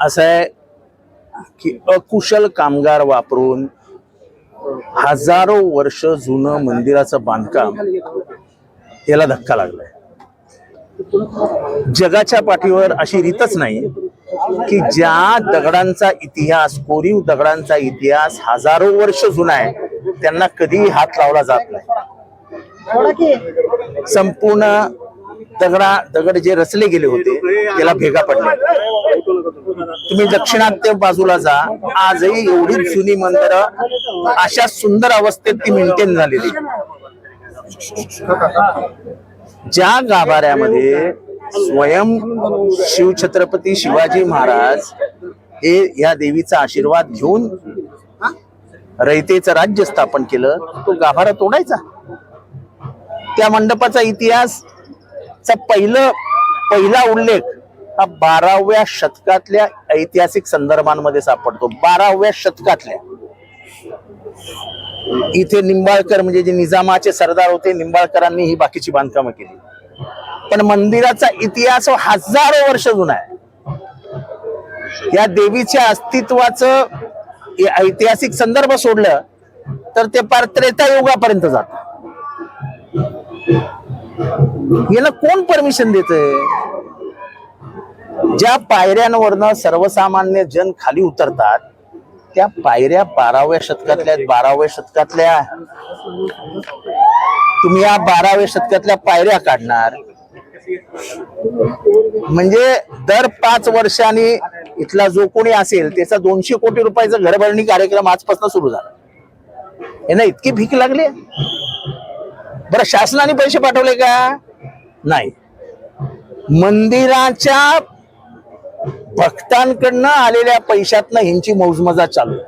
असं आहे की अकुशल कामगार वापरून हजारो वर्ष जुनं मंदिराचं बांधकाम याला धक्का लागलाय. जगाच्या पाठीवर अशी रीतच नाही की ज्या दगडांचा इतिहास कोरीव दगडांचा इतिहास हजारो वर्ष जुना आहे त्यांना कधीही हात लावला जात नाही. थोडा की संपूर्ण दगडा दगड जे रचले गेले होते त्याला भेगा पडले. तुम्ही दक्षिणात्य बाजूला जा. आजही एवढी जुनी मंदिरं अशा सुंदर अवस्थेत ती मेंटेन झालेली. ज्या गाभाऱ्यामध्ये स्वयं शिवछत्रपती शिवाजी महाराज हे या देवीचा आशीर्वाद घेऊन रयतेचं राज्य स्थापन केलं तो गाभारा तोडायचा. त्या मंडपाचा इतिहास चा पहिलं पहिला उल्लेख हा बाराव्या शतकातल्या ऐतिहासिक संदर्भांमध्ये सापडतो. बाराव्या शतकातल्या. इथे निंबाळकर म्हणजे जे निजामाचे सरदार होते निंबाळकरांनी ही बाकीची बांधकामं केली. पण मंदिराचा इतिहास हजारो वर्ष जुना आहे. या देवीच्या अस्तित्वाचं ऐतिहासिक संदर्भ सोडलं तर ते पार त्रेतायुगापर्यंत जात. याला कोण परमिशन देत ज्या पायऱ्यांवरनं सर्वसामान्य जन खाली उतरतात त्या पायऱ्या बाराव्या शतकातल्या बाराव्या शतकातल्या. तुम्ही या बाराव्या शतकातल्या पायऱ्या काढणार. म्हणजे दर पाच वर्षांनी इथला जो कोणी असेल त्याचा दोनशे कोटी रुपयाचा घरभरणी कार्यक्रम आजपासून सुरू झाला. यांना इतकी भीक लागली बरं शासनाने पैसे पाठवले का? नाही. मंदिराच्या भक्तांकडनं आलेल्या पैशातनं ह्यांची मौजमजा चालू.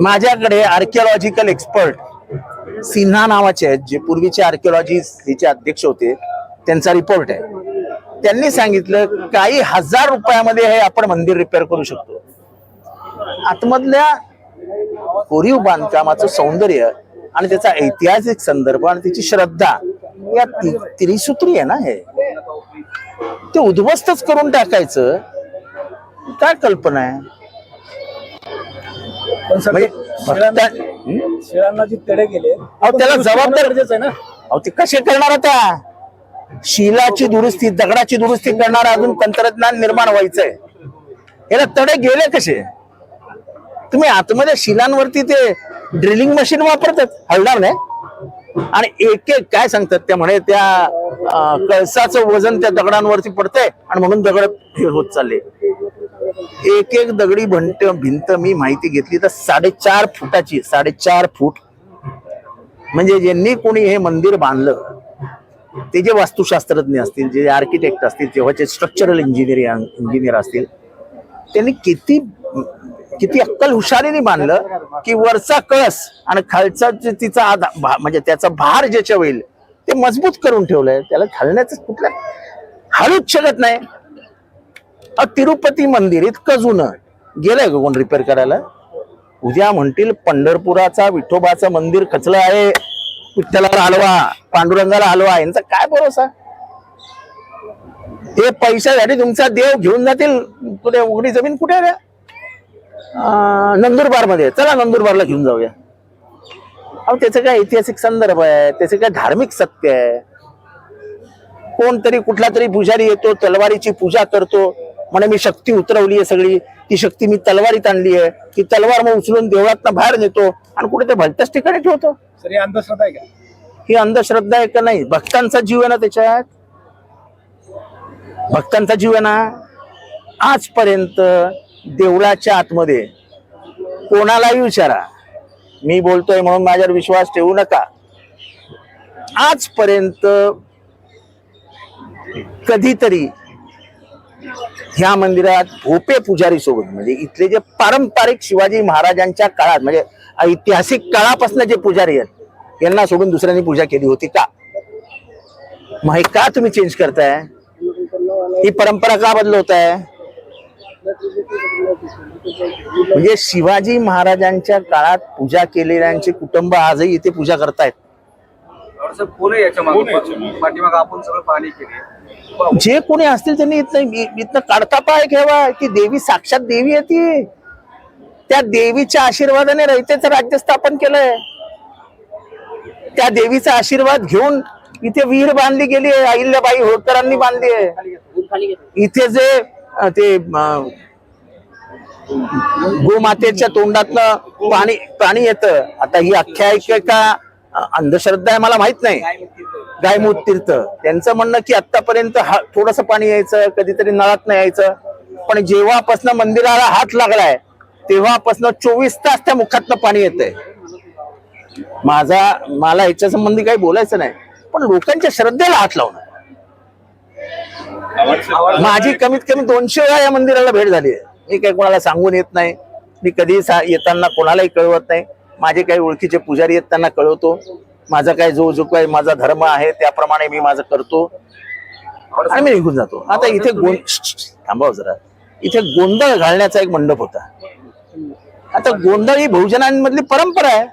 माझ्याकडे आर्किओलॉजिकल एक्सपर्ट सिन्हा नावाचे आहेत जे पूर्वीचे आर्किओलॉजी हिचे अध्यक्ष होते. त्यांचा रिपोर्ट आहे. त्यांनी सांगितलं काही हजार रुपयामध्ये हे आपण मंदिर रिपेअर करू शकतो. आतमधल्या कोरीव बांधकामाचं सौंदर्य आणि त्याचा ऐतिहासिक संदर्भ आणि त्याची श्रद्धा या त्रिसूत्री आहे ना हे. ते उद्ध्वस्तच करून टाकायचं. काय कल्पना आहे? म्हणजे शिळांना भक्ता-? शिळांना जी तडे गेले अहो, त्याला जबाबदार- गरजेचं आहे ना? अहो ते कसे करणार आता? शिलाची दुरुस्ती दगडाची दुरुस्ती करणार अजून तंत्रज्ञान निर्माण व्हायचंय. याला तडे गेले कसे? तुम्ही आतमध्ये शिलांवरती ते ड्रिलिंग मशीन वापरतात. हलणार नाही. आणि एक एक काय सांगतात त्या म्हणे त्या कळसाचं वजन त्या दगडांवरती पडतंय आणि म्हणून दगड हे होत चालले. एक एक दगडी भंट भिंत मी माहिती घेतली तर साडेचार फुटाची साडेचार फूट. म्हणजे ज्यांनी कोणी हे मंदिर बांधलं ते जे वास्तुशास्त्रज्ञ असतील जे आर्किटेक्ट असतील तेव्हाचे स्ट्रक्चरल इंजिनिअरिंग इंजिनियर असतील त्यांनी किती किती अक्कल हुशारीने बांधलं की वरचा कळस आणि खालचा जे तिचा आधार म्हणजे त्याचा भार ज्याच्या होईल ते मजबूत करून ठेवलंय. त्याला घालण्याचं कुठलं हळूच शकत नाही. अ तिरुपती मंदिर इतकं जुनं गेलंय का कोण रिपेअर करायला? उद्या म्हणतील पंढरपुराचा विठोबाचं मंदिर खचलं आहे. विठ्ठलाला हलवा पांडुरंगाला हलवा यांचा काय भरोसा? हे पैशासाठी तुमचा देव घेऊन जातील. कुठे उघडी जमीन कुठे आहे रे? अं, नंदुरबारमध्ये चला नंदुरबारला घेऊन जाऊया. अहो त्याचं काय ऐतिहासिक संदर्भ आहे? त्याचं काय धार्मिक सत्य आहे? कोणतरी कुठला तरी पुजारी येतो तलवारीची पूजा करतो. म्हणे मी शक्ती उतरवली आहे सगळी. ती शक्ती मी तलवारीत आणली आहे. ती तलवार मग उचलून देवळात बाहेर नेतो आणि कुठे ते भलत्याच ठिकाणी ठेवतो. सर ही अंधश्रद्धा आहे का? ही अंधश्रद्धा आहे का नाही? भक्तांचा जीव आहे ना त्याच्यात? भक्तांचा जीव आहे ना? आजपर्यंत देवळाच्या आतमध्ये. कोणालाही विचारा. मी बोलतोय म्हणून माझ्यावर विश्वास ठेवू नका. आजपर्यंत कधीतरी ह्या मंदिरात भोपे पुजारी सोबत म्हणजे इथले जे पारंपरिक शिवाजी महाराजांच्या काळात म्हणजे ऐतिहासिक काळापासून जे पुजारी आहेत यांना सोडून दुसऱ्यांनी पूजा केली होती का? मग हे का तुम्ही चेंज करताय? ही परंपरा का बदलवताय? म्हणजे शिवाजी महाराजांच्या काळात पूजा केलेल्यांचे कुटुंब आजही इथे पूजा करतायत. जे कोणी असतील त्यांनी इथं इथनं काढता पाय घ्यावा ती देवी साक्षात देवी आहे ती. त्या देवीच्या आशीर्वादाने रयतेचं राज्य स्थापन केलंय. त्या देवीचा आशीर्वाद घेऊन इथे विहीर बांधली गेली आहे अहिल्याबाई होळकरांनी बांधली आहे. इथे जे ते गोमातेच्या तोंडातलं पाणी पाणी येतं. आता ही आख्यायिका अंधश्रद्धा आहे मला माहीत नाही. गायमूत तीर्थ त्यांचं म्हणणं की आतापर्यंत थोडस पाणी यायचं कधीतरी नळात नाही यायचं. पण जेव्हापासनं मंदिराला हात लागलाय तेव्हापासनं चोवीस तास त्या मुखातनं पाणी येतंय. माझा मला याच्या संबंधी काही बोलायचं नाही. पण लोकांच्या श्रद्धेला हात लावणं. माझी कमीत कमी दोनशे वेळा या मंदिराला भेट झाली आहे. मी काही कोणाला सांगून येत नाही. मी कधी सा- येताना कोणालाही कळवत नाही. माझे काही ओळखीचे पुजारी आहेत त्यांना कळवतो. माझा काय जो जो काही माझा धर्म आहे त्याप्रमाणे मी माझं करतो. आणि मी निघून जातो. आता इथे गों थांबा हो जरा. इथे गोंधळ घालण्याचा एक मंडप होता. आता गोंधळ ही बहुजनांमधली परंपरा आहे.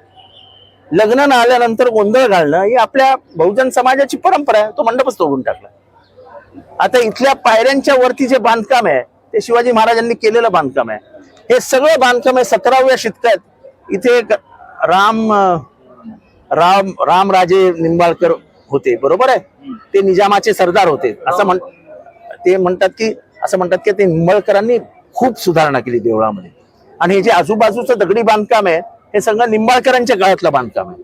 लग्न न आल्यानंतर गोंधळ घालणं ही आपल्या बहुजन समाजाची परंपरा आहे. तो मंडपच तोडून टाकला. आता इथल्या पायऱ्यांच्या वरती जे बांधकाम आहे ते शिवाजी महाराजांनी केलेलं बांधकाम आहे. हे सगळं बांधकाम आहे सतराव्या शतकात. इथे एक राम राम रामराजे निंबाळकर होते बरोबर आहे? ते निजामाचे सरदार होते. असं म्हण ते म्हणतात की असं म्हणतात की ते निंबाळकरांनी खूप सुधारणा केली देवळामध्ये. आणि हे जे आजूबाजूचं दगडी बांधकाम आहे हे सगळं निंबाळकरांच्या काळातलं बांधकाम आहे.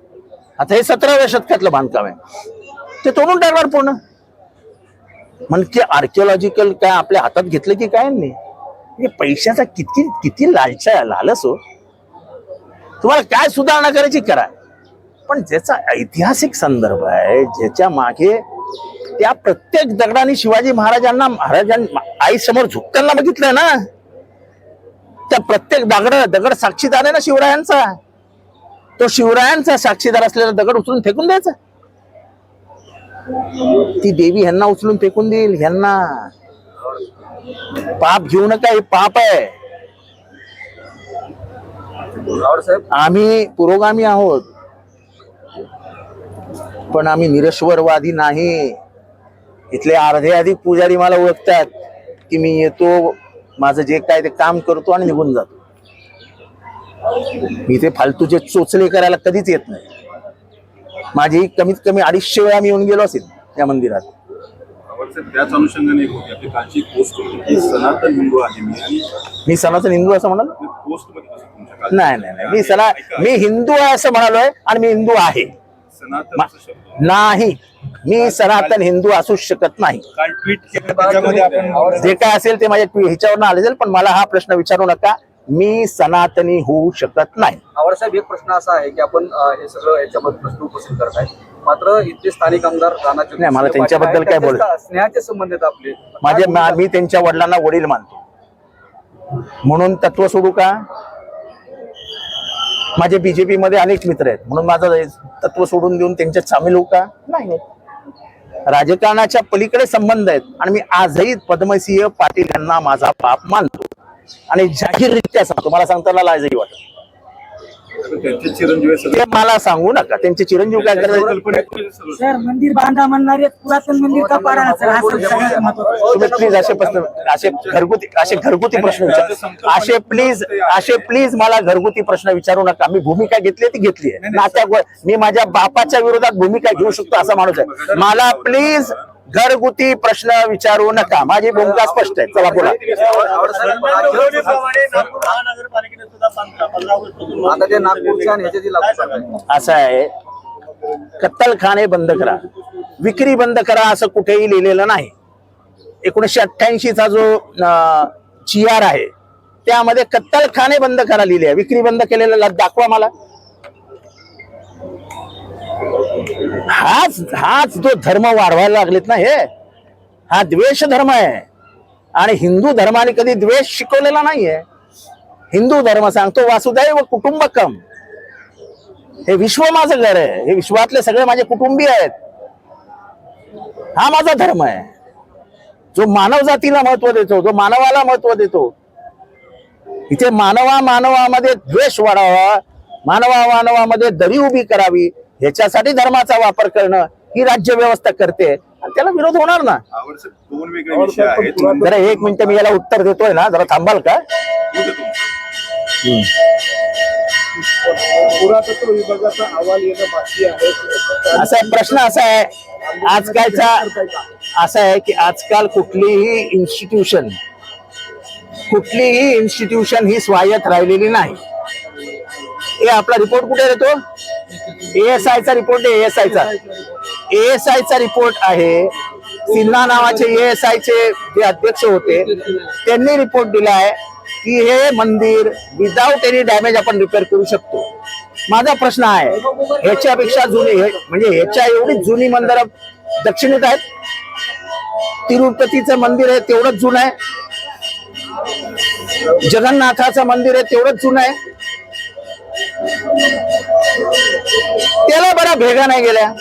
आता हे सतराव्या शतकातलं बांधकाम आहे. ते तोडून टाकणार पूर्ण. म्हणजे आर्किओलॉजिकल काय आपल्या हातात घेतलं की काय नाही? पैशाचा किती किती लालचा लालच हो. तुम्हाला काय सुधारणा करायची करा. पण ज्याचा ऐतिहासिक संदर्भ आहे ज्याच्या मागे त्या प्रत्येक दगडाने शिवाजी महाराजांना महाराजांना आई समोर झुकताना बघितलंय ना त्या प्रत्येक दगड दगड साक्षीदार आहे ना शिवरायांचा? तो शिवरायांचा साक्षीदार असलेला दगड उचलून फेकून द्यायचा. ती देवी ह्यांना उचलून फेकून देईल ह्यांना. पाप घेऊ नका हे पाप आहे. आम्ही पुरोगामी आहोत. पण आम्ही निरश्वरवादी नाही. इथले अर्धे अधिक पुजारी मला ओळखतात की मी येतो माझं जे काय ते काम करतो आणि निघून जातो. मी ते फालतूचे चोचले करायला कधीच येत नाही. माझी कमीत कमी अडीचशे वेळा मी येऊन गेलो असेल या मंदिरात. साहेब, त्याच अनुषंगाने एक होती. आपली कालची एक पोस्ट होती की सनातन हिंदू आहे मी आणि मी सनातन हिंदू असं म्हणाल? पोस्टमध्ये नाही नाही नाही. मी सना मी हिंदू आहे असं म्हणालोय आणि मी हिंदू आहे. सनातन नाही. मी सनातन हिंदू असू शकत नाही. जे काय असेल ते माझ्या ह्याच्यावर आले जाईल पण मला हा प्रश्न विचारू नका. मी सनातनी होऊ शकत नाही. आवड साहेब एक प्रश्न असा आहे की आपण हे सगळं याच्यामध्ये प्रश्न उपस्थित करत आहे मात्र इथले स्थानिक आमदार राणा नाही, मला त्यांच्याबद्दल काय बोल- स्नेहाचे संबंध आहेत आपले. माझे मा- त्यांच्या वडिलांना वडील मानतो. म्हणून तत्व सोडू का? माझे बीजेपी मध्ये अनेक मित्र आहेत. म्हणून माझं तत्व सोडून देऊन त्यांच्यात सामील होऊ का? नाही राजकारणाच्या पलीकडे संबंध आहेत. आणि मी आजही पद्मसिंह पाटील यांना माझा बाप मानतो. आणि जाहीररित्या सांगतो मला सांगताना लाजही वाटत त्यांचे चिरंजीव. ते मला सांगू नका त्यांचे चिरंजीव काय सगळं. सर मंदिर बांधा म्हणणारे पुरातन मंदिर का पाडा सर? हा सर सगळ्यात महत्त्वाचा तुम्ही प्लीज असे प्रश्न असे घरगुती असे घरगुती प्रश्न विचार. असे प्लीज असे प्लीज मला घरगुती प्रश्न विचारू नका. मी भूमिका घेतली ती घेतली आहे. मी माझ्या बापाच्या विरोधात भूमिका घेऊ शकतो असा माणूस आहे. मला प्लीज घरगुती प्रश्न विचारू नका. माझी भूमिका स्पष्ट आहे. चला बोला. असं आहे. कत्तलखाने बंद करा. विक्री बंद करा असं कुठेही लिहिलेलं नाही. एकोणीसशे अठ्ठ्याऐंशीचा जो जी आर आहे त्यामध्ये कत्तलखाने बंद करा लिहिले आहे. विक्री बंद केलेला दाखवा मला. हाच हाच जो धर्म वाढवायला लागलेत ना हे हा द्वेष धर्म आहे. आणि हिंदू धर्माने कधी द्वेष शिकवलेला नाहीये. हिंदू धर्म सांगतो वासुदैव कुटुंबकम. हे विश्व माझं घर आहे. हे विश्वातले सगळे माझे कुटुंबीय आहेत. हा माझा धर्म आहे. जो मानव जातीला महत्त्व देतो जो मानवाला महत्त्व देतो इथे मानवा मानवामध्ये द्वेष वाढावा मानवा मानवामध्ये दरी उभी करावी ह्याच्यासाठी धर्माचा वापर करणं ही राज्य व्यवस्था करते. आणि त्याला विरोध होणार ना. आवड साहेब दोन वेगळे विषय आहेत. जरा एक मिनिट मी याला उत्तर देतोय ना. जरा थांबाल का? होऊ दे तुमचं. पुरातत्व विभागाचा अहवाल येणं बाकी आहे. असा आहे, प्रश्न असा आहे. आजकालचा असा आहे की आजकाल कुठलीही इन्स्टिट्यूशन कुठलीही इन्स्टिट्यूशन ही स्वायत्त राहिलेली नाही. हे आपला रिपोर्ट कुठे येतो? एएसआय चा रिपोर्ट आहे एएसआय चा. एएसआय चा रिपोर्ट आहे. सिन्हा नावाचे एएसआय चे जे अध्यक्ष होते त्यांनी रिपोर्ट दिलाय की हे मंदिर विदाऊट एनी डॅमेज आपण रिपेअर करू शकतो. माझा प्रश्न आहे ह्याच्यापेक्षा जुनी हे- म्हणजे ह्याच्या एवढी जुनी मंदिर दक्षिणेत आहेत? तिरुपतीचं मंदिर आहे तेवढंच जुनं आहे. जगन्नाथाचं मंदिर आहे तेवढंच जुनं आहे. त्याला बरा भेगा नाही गेल्या.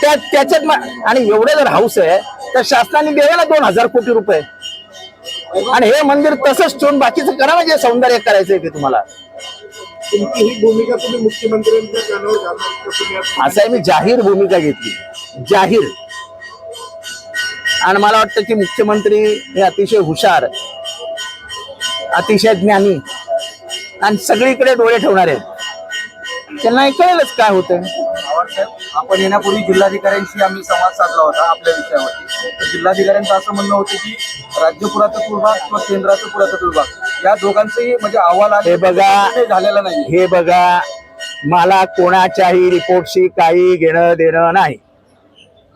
त्या त्याच्यात आणि एवढे जर हाऊस आहे तर शासनाने द्यावे दोन हजार कोटी रुपये. आणि हे मंदिर तसंच ठेवून बाकीचं करा म्हणजे सौंदर्य करायचंय ते तुम्हाला. तुमची ही भूमिका तुम्ही मुख्यमंत्र्यांच्या कानावर घालणार का तुम्ही आज- असं आहे मी जाहीर भूमिका घेतली. जाहीर. आणि मला वाटतं की मुख्यमंत्री हे अतिशय हुशार अतिशय ज्ञानी आणि सगळीकडे डोळे ठेवणारे. आहेत त्यांना कळेलच काय साहेब आपण येण्यापूर्वी जिल्हाधिकाऱ्यांशी आम्ही संवाद साधला होता आपल्या विषयावरती. तर जिल्हाधिकाऱ्यांचं असं म्हणणं होतं की राज्य पुरातत्व विभाग किंवा केंद्राचं पुरातत्व विभाग या दोघांचेही म्हणजे अहवाल आले हे बघा. ते झालेला नाही हे बघा मला कोणाच्याही रिपोर्टशी काही घेणं देणं नाही.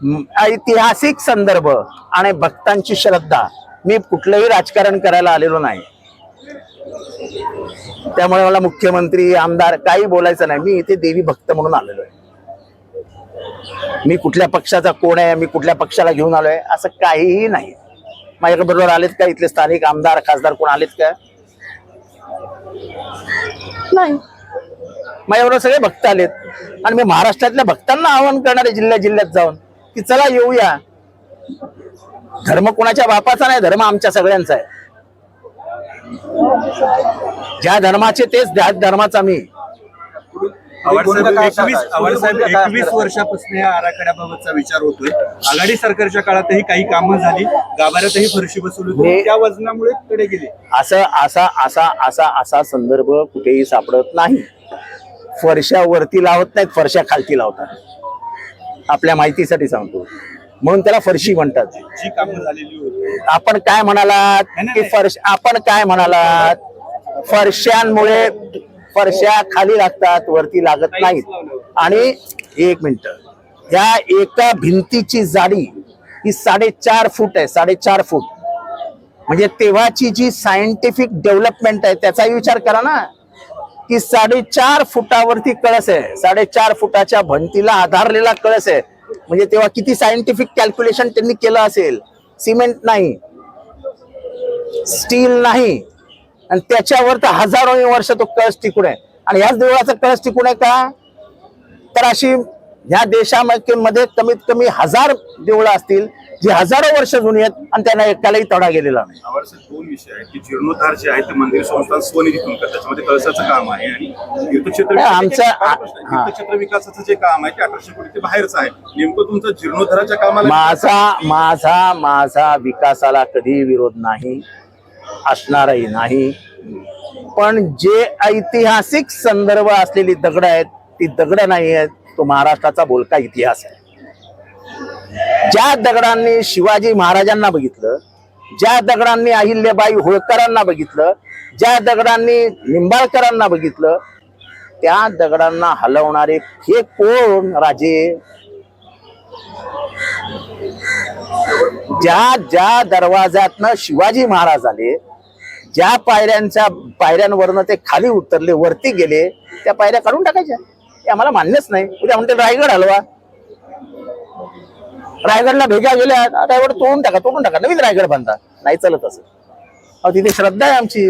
म, ऐतिहासिक संदर्भ आणि भक्तांची श्रद्धा मी कुठलंही राजकारण करायला आलेलो नाही. त्यामुळे मला मुख्यमंत्री आमदार काही बोलायचं नाही. मी इथे देवी भक्त म्हणून आलेलो आहे. मी कुठल्या पक्षाचा कोण आहे मी कुठल्या पक्षाला घेऊन आलोय असं काहीही नाही. माझ्याकडे बरोबर आलेत का इथले स्थानिक आमदार खासदार कोण आलेत का? नाही. माझ्याबरोबर सगळे भक्त आलेत. आणि मी महाराष्ट्रातल्या भक्तांना आवाहन करणार आहे जिल्ह्या जिल्ह्यात जाऊन की चला येऊया. धर्म कोणाच्या बापाचा नाही धर्म आमच्या सगळ्यांचा आहे. ज्या धर्माचे तेच त्याच धर्माचा मी. एकवीस? वर्षापासून या आराखड्याबाबतचा विचार होतोय. आघाडी सरकारच्या काळातही काही कामं झाली. गाभाऱ्यातही फरशी बसवली होती. त्या वजनामुळे कडे गेले. असं असा असा असा असा संदर्भ कुठेही सापडत नाही. फरशा वरती लावत नाहीत फरशा खालती लावतात. आपल्या माहितीसाठी सांगतो. म्हणून त्याला फरशी म्हणतात. जी कामं झालेली होती. आपण काय म्हणालात की फरश आपण काय म्हणालात? फरशांमुळे फरशा खाली लागतात वरती लागत नाहीत. आणि एक मिनिट. ह्या एका भिंतीची जाडी ही साडेचार फूट आहे साडेचार फूट. म्हणजे तेव्हाची जी सायंटिफिक डेव्हलपमेंट आहे त्याचाही विचार करा ना. की साडेचार फुटावरती कळस आहे. साडेचार फुटाच्या भिंतीला आधारलेला कळस आहे. म्हणजे तेव्हा किती सायंटिफिक कॅल्क्युलेशन त्यांनी केलं असेल? सिमेंट नाही. स्टील नाही. आणि त्याच्यावर तर हजारो वर्ष तो कळस टिकून आहे. आणि ह्याच देवळाचा कळस टिकून आहे का? तर अशी ह्या देशामध्ये कमीत कमी हजार देवळं असतील. जी हजारो वर्ष जुनी आहेत आणि त्यांना एकालाही तडा गेलेला नाही. दोन विषय आहेत. की जीर्णोद्धार जे आहे ते मंदिर संस्थान स्वनिधीतून करतात त्याच्यामध्ये कळसाचं काम आहे आणि तीर्थक्षेत्र नाही, आमचं- प्रश्न आहे. हा. तीर्थक्षेत्र विकासाचं जे काम आहे ते अठराशे कोटी ते बाहेरचं आहे. नेमकं तुमचं जीर्णोद्धाराच्या कामाला माझा माझा माझा विकासाला कधी विरोध नाही असणारही नाही. पण जे ऐतिहासिक संदर्भ असलेली दगड आहेत ती दगड नाही आहेत तो महाराष्ट्राचा बोलका इतिहास आहे. ज्या दगडांनी शिवाजी महाराजांना बघितलं ज्या दगडांनी अहिल्याबाई होळकरांना बघितलं ज्या दगडांनी निंबाळकरांना बघितलं त्या दगडांना हलवणारे हे कोण राजे? ज्या ज्या दरवाजातनं शिवाजी महाराज आले ज्या पायऱ्यांच्या पायऱ्यांवरनं ते खाली उतरले वरती गेले त्या पायऱ्या काढून टाकायच्या. हे आम्हाला मान्यच नाही. उद्या म्हणते रायगड हलवा. रायगडला भेगा गेल्या रायगड तोडून टाका तोडून टाका नवीन रायगड बांधा. नाही चालत असं. अहो तिथे श्रद्धा आहे आमची.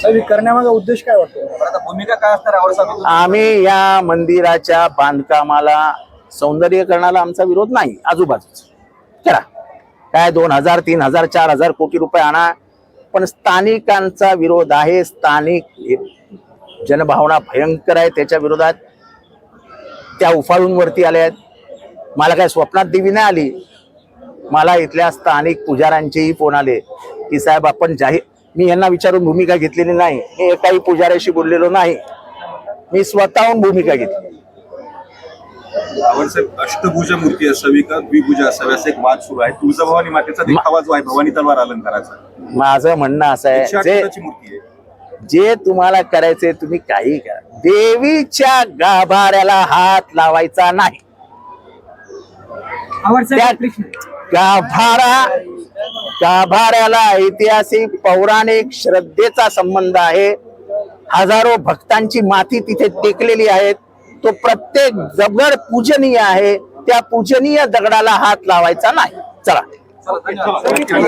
साहेब, हे करण्यामागे उद्देश काय वाटतो? आता भूमिका काय असणार आवड साहेब आम्ही या मंदिराच्या बांधकामाला सौंदर्यकरणाला आमचा विरोध नाही आजूबाजूच. करा काय दोन हजार तीन हजार चार हजार कोटी रुपये आणा पण स्थानिकांचा विरोध आहे स्थानिक हे जनभावना भयंकर आहे त्याच्या विरोधात त्या उफाळून वरती आल्या आहेत मला काय स्वप्नात देवी नाही आली. मला इथल्या स्थानिक पुजाऱ्यांचेही फोन आले की साहेब आपण जाहीर मी यांना विचारून भूमिका घेतलेली नाही. मी एकाही पुजाऱ्याशी बोललेलो नाही. मी स्वतःहून भूमिका घेतली. साहेब अष्टभुजा मूर्ती असावी का? द्विभुजा असावी? असा एक वाद सुरू आहे. तुळजाभवानी मातेचा देखावा जो आहे भवानी तलवार अलंकाराचा. माझं म्हणणं असं आहे मूर्ती आहे? जे तुम्हाला करायचे तुम्ही काही करा. देवीच्या गाभाऱ्याला हात लावायचा नाही. गाभारा गाभाऱ्याला ऐतिहासिक पौराणिक श्रद्धेचा संबंध आहे. हजारो भक्तांची माती तिथे टेकलेली आहे तो प्रत्येक दगड पूजनीय आहे. त्या पूजनीय दगडाला हात लावायचा नाही. चला. चला, धन्यवाद.